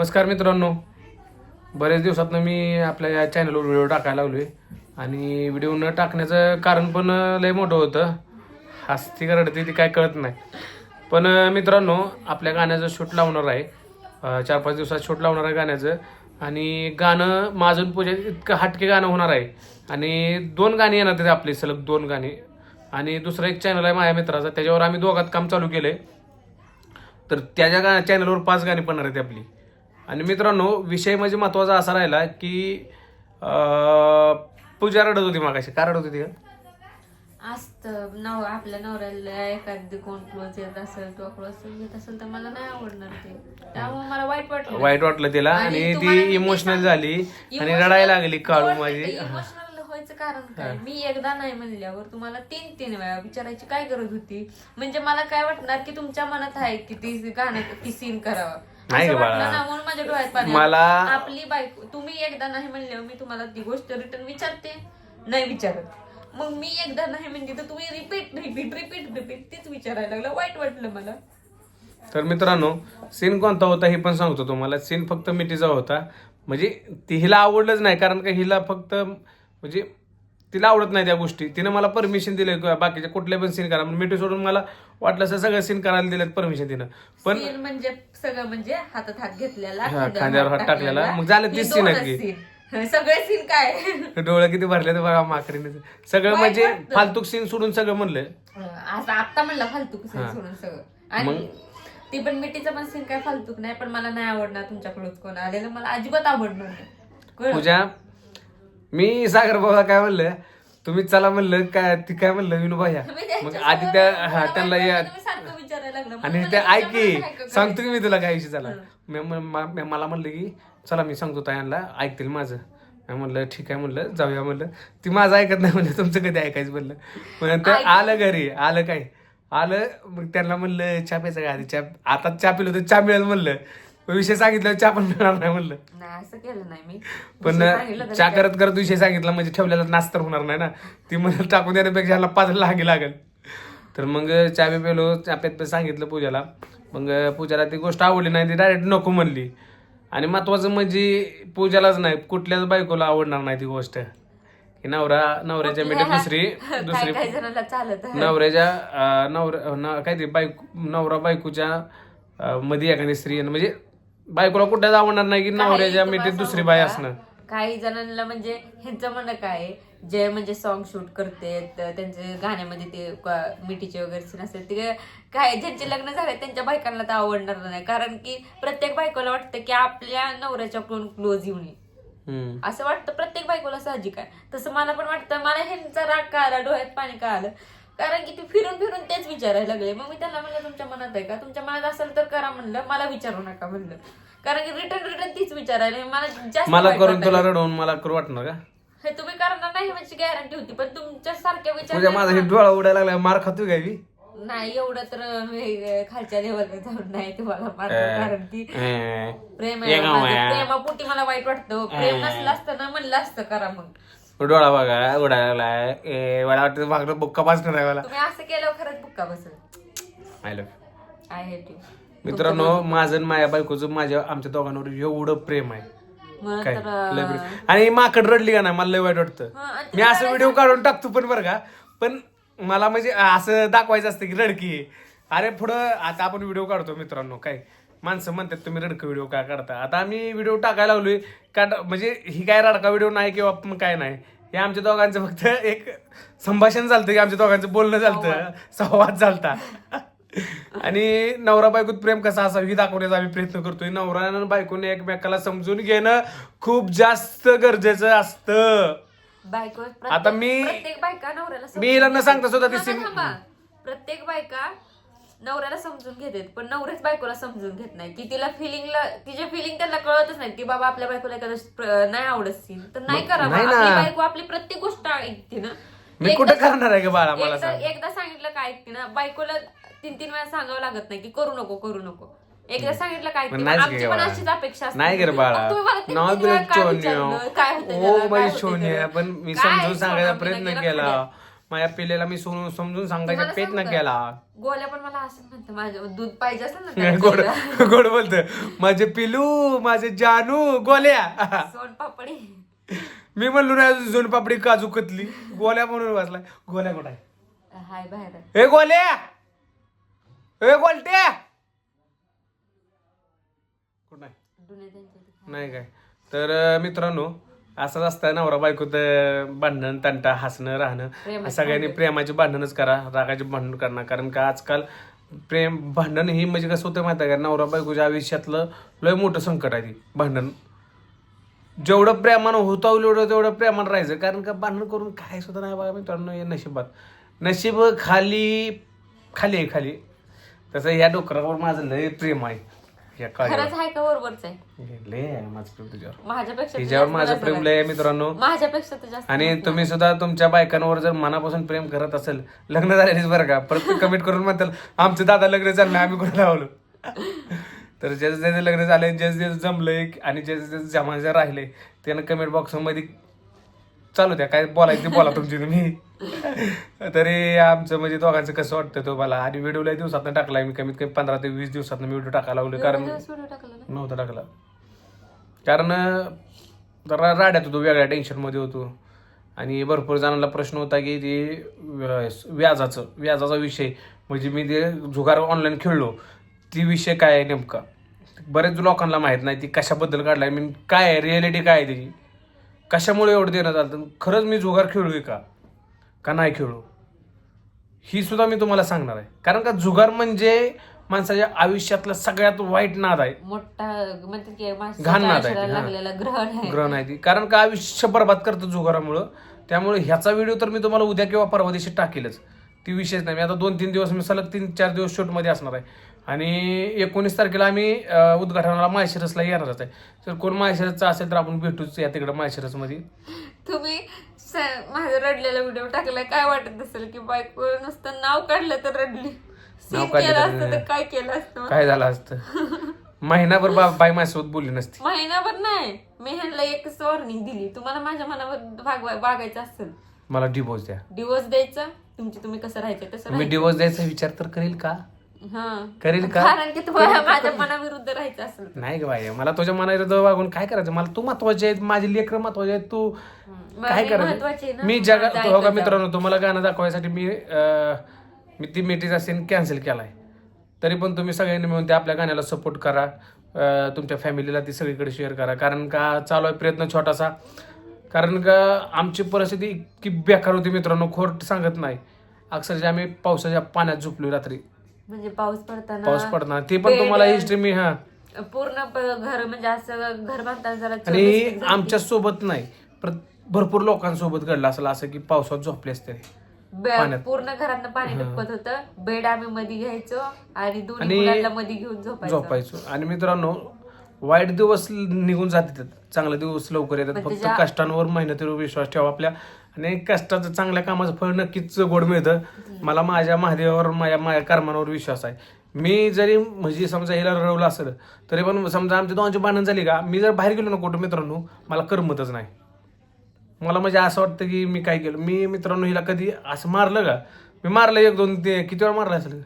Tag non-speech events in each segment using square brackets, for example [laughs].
नमस्कार मित्रांनो. बरेच दिवसातनं मी आपल्या या चॅनलवर व्हिडिओ टाकायला लागलोय. आणि व्हिडिओ न टाकण्याचं कारण पण लय मोठं होतं. हसती का रडती ती काय कळत नाही. पण मित्रांनो आपल्या गाण्याचं शूट लावणार आहे. चार पाच दिवसात शूट लावणार आहे गाण्याचं. आणि गाणं माझून पूजा इतकं हटके गाणं होणार आहे. आणि दोन गाणी येणार आहेत आपली सलग दोन गाणी. आणि दुसरं एक चॅनल आहे माझ्या मित्राचा. त्याच्यावर आम्ही दोघात काम चालू केलं आहे तर त्याच्या गा चॅनलवर पाच गाणी पडणार आहेत आपली. आणि मित्रांनो विषय म्हणजे महत्त्वाचा असा राहिला की पूजा रडत होती मागाशी. का रडत होती का असतं नव आपल्या नवऱ्याला एखादी कोण क्लोज येत असेल किंवा क्लोज येत असेल तर मला नाही आवडणार ते. त्यामुळे मला वाईट वाटलं. वाईट वाटलं तिला आणि ती इमोशनल झाली आणि रडायला लागली काळू माझी. इमोशनल व्हायचं कारण काय? मी एकदा नाही म्हणल्यावर तुम्हाला तीन तीन वेळा विचारायची काय गरज होती? म्हणजे मला काय वाटणार की तुमच्या मनात आहे की ती गाणं ती सीन करावं? नाही असं ग बाळा. वाटलं ना म्हणून माझ्या डोळ्यात पाणी आलं. मला- आपली बायको तुम्ही एकदा नाही म्हणल्यावर मी तुम्हाला ती गोष्ट रिटर्न विचारते. नाही विचारत. मग मी एकदा नाही म्हणजे तर तुम्ही रिपीट रिपीट रिपीट रिपीट तीच विचारायला लागलं. वाईट वाटलं मला. तर मित्रांनो सीन कोणता होता हे पण सांगतो तुम्हाला. सीन फक्त मिठीचा होता. म्हणजे ती हिला आवडलंच नाही कारण का हिला फक्त म्हणजे तिला आवडत नाही त्या गोष्टी. तिनं मला परमिशन दिले बाकीच्या कुठल्या पण सीन करा. मिठी सोडून मला वाटलं असं सगळं सीन करायला दिलेत परमिशन तिनं. पण सीन म्हणजे सगळं म्हणजे हातात हात घेतलेला हा, खांद्यावर हात टाकलेला. मग झालं तीच scene दोनच आहेत की. सगळे सीन काय? डोळं किती भरले तर बघा माकरीने सगळं वाईट म्हणजे वाटतं. फालतूक सीन सोडून सगळं म्हणलं. असं आता म्हणलं फालतूक सीन हा. सोडून सगळं. आणि ती पण मिठीचा पण सीन काय फालतूक नाही पण मला नाही आवडणार तुमच्याकडून कोण आलेलं. मला अजिबात आवडणार नाही. कळलं? पूजा मी सागर बाबा काय म्हणलं तुम्ही चला म्हणलं काय ती काय म्हणलं विनू भैया मी मग आधी त्या हा त्यांना या. आणि ते ऐक की काय? सांगतो की मी तुला काय विषय झाला. मला म्हणलं की चला मी सांगतो तायांना ऐकतील माझं. मी म्हणलं ठीक आहे म्हणलं जाऊया म्हणलं. ती माझं ऐकत नाही म्हणलं तुमचं कधी ऐकायचं म्हणलं. मग नंतर आलं घरी आलं काय? आलं मग त्यांना म्हणलं चहा प्यायचा का आधी? चहा आता चहा पिलो तर चहा मिळेल म्हणलं. विषय सांगितलं चहा पण मिळणार नाही म्हणलं. नाही असं केलं नाही मी. पण विषय सांगितलं तरी चहा करत करत विषय सांगितला म्हणजे ठेवलेला नाच तर होणार नाही ना. ती म्हणून टाकून देण्यापेक्षा ह्याला पाच लागे लागेल. तर मग चहा बी पेलो चहा प्यात प्यात सांगितलं पूजाला. मग पूजाला ती गोष्ट आवडली नाही ती डायरेक्ट नको म्हणली. आणि महत्वाचं म्हणजे पूजालाच नाही कुठल्याच बायकोला आवडणार नाही ती गोष्ट. की नवरा नवऱ्याच्या मिठीत दुसरी [laughs] काय दुसरी काय जणांना चालत आहे. नवऱ्याच्या अं, नवऱ्या न- काय ते बायको नवरा बायकोच्या अं, मध्ये एखादी स्त्री म्हणजे बायकोला कुठल्याच आवडणार नाही की नवऱ्याच्या मिठीत दुसरी सांगू बाय का? असणं काही जणांना म्हणजे ह्यांचं म्हणणं काय जे म्हणजे सॉन्ग शूट करते त्यांचे गाण्यामध्ये ते मिठीचे वगैरे सीन असतात. ते काय ज्यांचे लग्न झाले त्यांच्या बायकांना तर आवडणार नाही. कारण की प्रत्येक बायकोला वाटतं की आपल्या नवऱ्याच्या कोण क्लोज येऊ नये. असं वाटतं प्रत्येक बायकोला साहजिक आहे. तसं मला पण वाटतं. मला ह्यांचा राग का आला डोळ्यात पाणी का आलं? कारण की ते फिरून फिरून तेच विचारायला लागले. मग मी त्यांना म्हणलं तुमच्या मनात आहे का? तुमच्या मनात असेल तर करा म्हणलं. मला विचारू नका म्हणलं. कारण की रिटर्न रिटर्न तीच विचारायला मला जास्त मला वाईट करून वाटायला. तुला रडवून मला करू वाटणार का? हे तुम्ही करणार नाही म्हणजे गॅरंटी होती पण तुमच्या सारख्या तुझ्या विचार माझा हे डोळा उडायला लागला मार खातो काय मी? नाही एवढं तर हे खालच्या लेवलला जाऊन नाही तुम्हाला मारणार कारण की अं, प्रेम. आहे. प्रेमापोटी मला वाईट वाटतं. प्रेम नसलं असतं ना म्हणलं असतं करा मग. डोळा बघा उडायला ए, मला वाटतं मागलं बुक्का पास कराय मला. तुम्ही असं केल्यावर खरंच बुक्का बसेल. I love I hate you मित्रांनो माझं आणि माझ्या बायकोचं माझ्या आमच्या दोघांवर एवढं प्रेम आहे. काय? तर लय प्रेम. आणि माकड रडली का नाही? मला लय वाईट वाटतं. आणि मी असं व्हिडिओ काढून टाकतो पण बरं का. पण मला म्हणजे असं दाखवायचं असतं की रडकी. अरे पुढं आता आपण व्हिडिओ काढतो मित्रांनो काय? माणसं म्हणतात तुम्ही रडकं व्हिडिओ काय काढता आता आम्ही व्हिडिओ टाकायला लागलोय का म्हणजे ही काय रडका व्हिडिओ नाही किंवा मग काय नाही. हे आमच्या दोघांचं फक्त एक संभाषण चालतं की आमच्या दोघांचं बोलणं चालतं संवाद. चालता आणि नवरा बायकोत प्रेम कसा असावं ही दाखवण्याचा आम्ही प्रयत्न करतोय. नवरा आणि बायकोने एकमेकाला समजून घेणं खूप जास्त गरजेचं असतं. बायको आता मी- प्रत्येक बायका नवऱ्याला मी हिला न सांगता सुद्धा ती थांबा, सिम- थांबा. प्रत्येक बायका नवऱ्याला समजून घेतात पण नवऱ्याच बायकोला समजून घेत नाही. की तिला फिलिंगला तिच्या फिलिंग त्याला कळतच नाही की बाबा आपल्या बायकोला एखादं नाही आवडत सीन तर नाही करावं. नाही ना. आपली बायको आपली प्रत्येक गोष्ट ऐकते ना. मी एकदा- कुठं करणार आहे का बाळा मला एकदा सांग? एकदा सांगितलं काय ऐकते ना? बायकोला तीन तीन वेळा सांगावं लागत नाही की करू नको करू नको. एकदा सांगितलं काय पण नाहीच आमची गे पण बाळा. अशीच अपेक्षा असते. नाही गे बाळा. मग तुम्ही मला तीन- नाव तीन वेळा बिल काय चोन्य विचारलं? काय होतं हो त्याला? काय माझी होतं छोनी आहे त्याला? पण मी काय समजून सांगायचा प्रयत्न केला. माझ्या पिल्लेला मी सोडून समजून सांगायचा पेट न? केला. गोल्या पण मला असं म्हणतं माझं दूध पाहिजे असेल ना [laughs] त्याला. गोड. गोड बोलत माझे पिलू माझे जानू गोल्या. सोनपापडी मी म्हणलो ना जुन पापडी काजू कतली. गोल्या म्हणून वाचलाय गोल्या कुठं आहे? हाय बाहेर ए गोल्या! ए गोलट्या! कुठं आहे? त्यांच्या. नाही काय. तर अं, मित्रांनो असंच असतं नवरा बायकोत भांडण तंटा हसणं राहणं. सगळ्यांनी प्रेमाची भांडणच करा रागाची भांडण करणार. कारण का आजकाल प्रेम भांडण ही म्हणजे कसं होतं माहिती आहे का? नवरा बायकोच्या आयुष्यातलं लय मोठं संकट आहे ती भांडण. जेवढं प्रेमानं होता एवढं तेवढं प्रेमानं राहायचं. कारण का भांडण करून काय सुद्धा नाही बघा मित्रांनो हे नशिबात. नशीब खाली खाली आहे खाली. तसं या डोकरावर माझं लय प्रेम आहे. या खरंच काळावर आहे का बरोबरच आहे? लय आहे माझं प्रेम तुझ्यावर. माझ्यापेक्षा तर तिच्यावर जास्त माझं प्रेम. लय आहे मित्रांनो. माझ्यापेक्षा तर जास्त आणि. तुम्ही सुद्धा तुमच्या बायकांवर जर मनापासून प्रेम करत असेल लग्न झालेलीच बरं का. परत कमेंट करून म्हणताल आमचे दादा लग्न झालं नाही, आम्ही कुठे लावलो तर ज्याचं ज्याचं लग्न झालंय ज्याचं ज्याचं जमलंय आणि ज्याचं ज्याचं जमायचं राहिले त्यानं कमेंट बॉक्समध्ये चालू द्या काय बोलायचं ते बोला तुमची तुम्ही. तरी आमचं म्हणजे दोघांचं कसं वाटतं तो मला आणि व्हिडिओ लय दिवसात टाकलाय मी कमीत कमी पंधरा ते वीस दिवसात मी व्हिडिओ टाकायला लागलो कारण? नव्हता टाकला. कारण जरा राड्यात होतो वेगळ्या टेन्शनमध्ये होतो. आणि भरपूर जणांना प्रश्न होता की ते व्य- व्याजाचं व्याजाचा विषय. म्हणजे मी ते जुगार ऑनलाईन खेळलो. ती विषय काय आहे नेमका? बरेच लोकांना माहीत नाही ती कशाबद्दल काढलाय मी काय आहे रिॲलिटी काय आहे त्याची? कशामुळे एवढं देण्यात आलं खरंच मी जुगार खेळलोय का? का नाही खेळू? ही सुद्धा मी तुम्हाला सांगणार आहे. कारण का जुगार म्हणजे माणसाच्या आयुष्यातला सगळ्यात वाईट नाद आहे. मोठा म्हणतात की माणसाच्या घाण नाद आहे आयुष्याला ते, हा. लागलेला ग्रहण आहे. ग्रह नाही ती. कारण का आयुष्य बर्बाद करतं जुगारामुळं? त्यामुळे ह्याचा व्हिडिओ तर मी तुम्हाला उद्या किंवा परवा दिवशी टाकेलच. ती विषयच नाही. मी आता दोन तीन दिवस मी सलग तीन चार दिवस शूटमध्ये असणार आहे. आणि एकोणीस तारखेला आम्ही उद्घाटनाला माळशिरसला येणारच आहे. जर कोण माळशिरसचा असेल तर आपण भेटूच या तिकडं माळशिरसमध्ये. तुम्ही स- माझं रडलेला व्हिडिओ टाकलाय. काय वाटत असेल की बायको नुसतं नाव काढलं तर रडली? नाव काढलं काय केलं असतं? काय झालं असतं? महिनाभर बाई माझ्यासोबत बोलली नसती. महिनाभर नाही. मी ह्यांना एकच वॉर्निंग दिली. तुम्हाला माझ्या मनावर वागायचं असेल. मला डिवोर्स द्या. डिवोर्स द्यायचा. तुमची तुम्ही कसं राहायचं तसं मी. डिवोर्स द्यायचा विचार तर करेल का? करेल का? कारण की तुम्हाला माझ्या मनाविरुद्ध राहायचं असेल. नाही ग बाई मला तुझ्या मनाविरुद्ध वागून काय करायचं? मला तू महत्वाची आहे माझी लेकर महत्वाची आहे तू काय करायचं? मी जगात हो का. मित्रांनो तुम्हाला गाणं दाखवायसाठी मी मी ती मेटीचा सीन कॅन्सल केलाय. तरी पण तुम्ही सगळ्यांनी मिळून त्या आपल्या गाण्याला सपोर्ट करा. तुमच्या फॅमिलीला ती सगळीकडे शेअर करा. कारण का चालू आहे प्रयत्न छोटासा. कारण का आमची परिस्थिती इतकी बेकार होती मित्रांनो खोट सांगत नाही. अक्षरशः आम्ही पावसाच्या पाण्यात झोपलो रात्री. म्हणजे पाऊस पडताना पाऊस पडणार ते पण बेड- तुम्हाला हिस्ट्री मी हा. पूर्ण प- घर म्हणजे असं घर बांधताना जरा आणि चोवीस झाली. आमच्यासोबत नाही. प्र- भरपूर लोकांसोबत घडलं असेल असं की पावसात झोपले असते. बे- पाण्यात. पूर्ण घरात पाणी टपकत होतं. बेड आम्ही मध्ये घ्यायचो आणि दोन्ही आणि मुलांना मध्ये घेऊन झोपायचो. झोपायचो. आणि मित्रांनो वाईट दिवस निघून जातात. चांगले दिवस लवकर येतात. पण फक्त त्याच्या- कष्टांवर मेहनतीवर विश्वास ठेवा. आपल्या आणि कष्टाचं चांगल्या कामाचं फळ नक्कीच गोड मिळतं. मला माझ्या महादेवावर माझ्या माझ्या कर्मांवर विश्वास आहे. मी जरी म्हणजे समजा हिला रडवलं असेल तरी पण समजा आमच्या दोघांची भांडण झाली का मी जर बाहेर गेलो ना कुठं मित्रांनो मला करमतच नाही. मला म्हणजे असं वाटतं की मी काय केलं? मी मित्रांनो हिला कधी असं मारलं का? मी मारलं एक दोन ते किती वेळा मारलं असेल?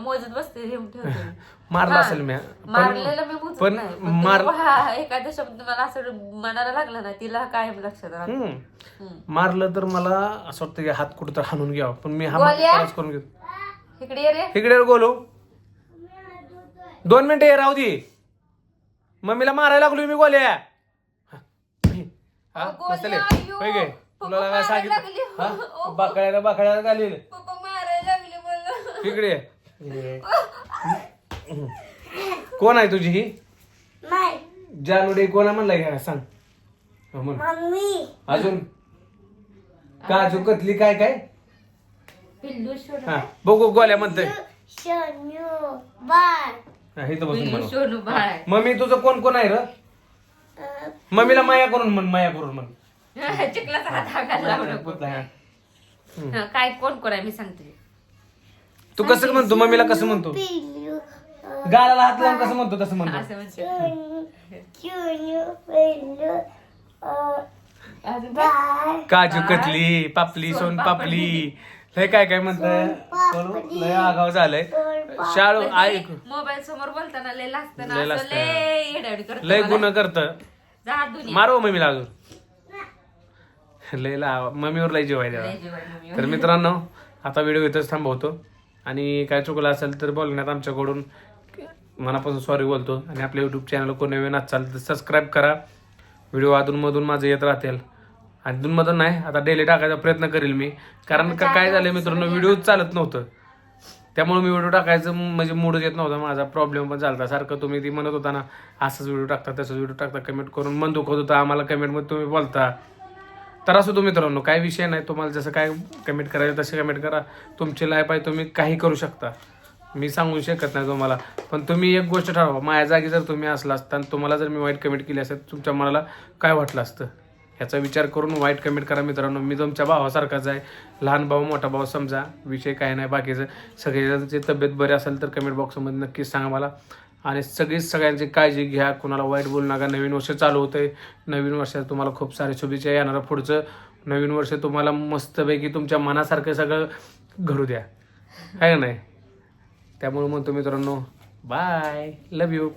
मोजत बसते ठेवते. [laughs] मारलं असेल मी मारलेलं मी मोजत पण नाही. पण मार हा एखादा शब्द मला असं मनाला लागला ना तिला कायम लक्षात राहत हम्म. हम्म. मारलं तर मला असं वाटतं की हात कुठं तर हाणून घ्यावा पण मी हा गोल्या? त्रास करून घेतो इकडे ये रे इकडे बोलो दोन मिनिटं ये राहू दे मम्मीला मारायला लागलो मी गोल्या हा. हा, बसले. होय गे? तुला पप्पा काय मारायला लागली. सांगितलं हा? [laughs] बाकड्याला बाकड्याला घालील पप्पा मारायला लागले मला इकडे ये. [laughs] कोण आहे तुझी ही? जानवडे कोणा म्हणलाय का? सांग. हा, म्हण. अजून? काजू कतली काय काय? पिल्लू हा बघू गोल्या म्हणतोय. हा, इथं बसून पिल्लू म्हणू. शोनू बाळ. आहे. मम्मी तुझं कोण कोण आहे र? मम्मीला माया करून म्हण माया करून म्हण. [laughs] चिखलाचा हात हाकायला लावू नको. पुतला, हा. हा, काय कोण कोण आहे? मी सांगते. तू कसं म्हणतो? मम्मीला कसं म्हणतो? गालाला हात लावून कसं म्हणतो तसं म्हणतो असं म्हणते अजून काय? बाय काजू कतली पापली सोन. पापली लय काय काय म्हणताय सोनपापडी. लय आगाव झालंय. शाळू ऐक मोबाईल समोर बोलताना लय लागतं ना लय असं लाजतं. लय येड्यावानी करतं लय मला. गुन्हा करत जा हात धुवून ये. मारो मम्मीला अजून लय ला मम्मीवर लय जेवाय द्यावा लय मम्मी. तर मित्रांनो आता व्हिडिओ इथंच थांबवतो आणि काय चुकलं असेल तर बोलण्यात आमच्याकडून मनापासून सॉरी बोलतो. आणि आपल्या यूट्यूब चॅनल कोण नवीन असाल तर सबस्क्राईब करा. व्हिडिओ अधूनमधून माझं येत राहतील. अधूनमधून नाही आता डेली टाकायचा प्रयत्न करेल मी. कारण का काय झालं मित्रांनो व्हिडिओ चालत नव्हतं. त्यामुळे मी व्हिडिओ टाकायचं म्हणजे मूडच येत नव्हता. माझा प्रॉब्लेम पण झाला सारखं तुम्ही ती म्हणत होता ना असंच व्हिडिओ टाकता तसंच व्हिडिओ टाकता कमेंट करून मन दुखत होता. आम्हाला कमेंटमध्ये तुम्ही बोलता. तर असो तुम्ही मित्रांनो काय विषय नाही. तुम्हाला जसं काय कमेंट करायचं तसे कमेंट करा. तुमची लाईफ आहे तुम्ही काही करू शकता. मी सांगू शकत नाही तुम्हाला. पण तुम्ही एक गोष्ट ठरवा माझ्या जागी जर तुम्ही असला असता आणि तुम्हाला जर मी वाईट कमेंट केली असेल तुमच्या मनाला काय वाटलं असतं? ह्याचा विचार करून वाईट कमेंट करा मित्रांनो. मी तुमच्या भावासारखाच आहे. लहान भाऊ मोठा भाऊ समजा. विषय काय नाही बाकीचं. सगळ्यांची तब्येत बरी असेल तर कमेंट बॉक्समध्ये नक्कीच सांगा मला. आणि सगळीच सगळ्यांची काळजी घ्या. कुणाला वाईट बोलू नका. नवीन वर्ष चालू होतं आहे नवीन वर्षात तुम्हाला खूप सारे शुभेच्छा येणारं पुढचं. नवीन वर्ष तुम्हाला मस्तपैकी तुमच्या मनासारखं सगळं घडू द्या. आहे का नाही? त्यामुळे म्हणतो मित्रांनो बाय लव यू